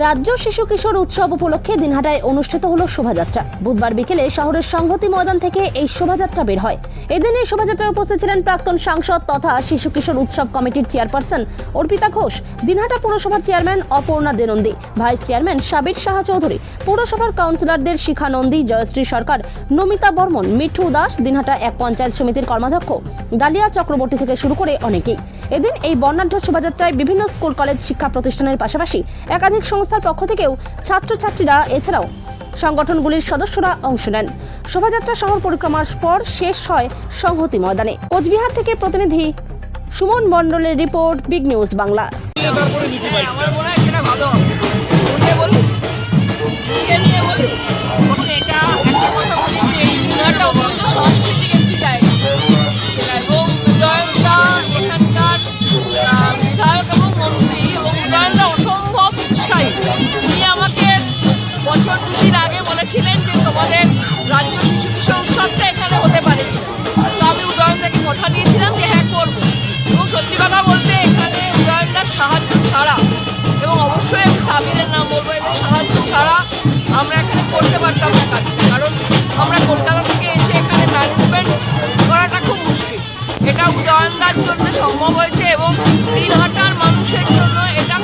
রাজ্য শিশু কিশোর উৎসব উপলক্ষে দিনহাটায় অনুষ্ঠিত হলো শোভাযাত্রা। বুধবার বিকেলে শহরের সংহতি ময়দান থেকে এই শোভাযাত্রা বের হয়। এদিন এই শোভাযাত্রায় উপস্থিত ছিলেন প্রাক্তন সাংসদ তথা শিশু কিশোর উৎসব কমিটির চেয়ারপারসন অর্পিতা ঘোষ, দিনহাটা পুরসভার chairman Aparna Denandi, vice chairman Sabir Saha Chowdhury, পুরসভার কাউন্সিলরদের শিখা নন্দী, জয়শ্রী সরকার, নমিতা বর্মন, মিঠু দাস, দিনহাটা এক পঞ্চায়েত সমিতির কর্মাধ্যক্ষ, ডালিয়া চক্রবর্তী থেকে শুরু করে অনেকেই। এদিন এই বর্ণাঢ্য শোভাযাত্রায় বিভিন্ন স্কুল, কলেজ, শিক্ষা প্রতিষ্ঠানের পাশাপাশি একাধিক সংস্থার পক্ষ থেকেও ছাত্রছাত্রীরা এছাড়াও সংগঠনগুলির সদস্যরা অংশ নেন। শোভাযাত্রা শহর পরিক্রমার পর শেষ হয় সংহতি ময়দানে। কোচবিহার থেকে প্রতিনিধি সুমন মণ্ডলের রিপোর্ট বিগ নিউজ বাংলা। সম্ভব হয়েছে এবং হাজার মানুষের জন্য এটা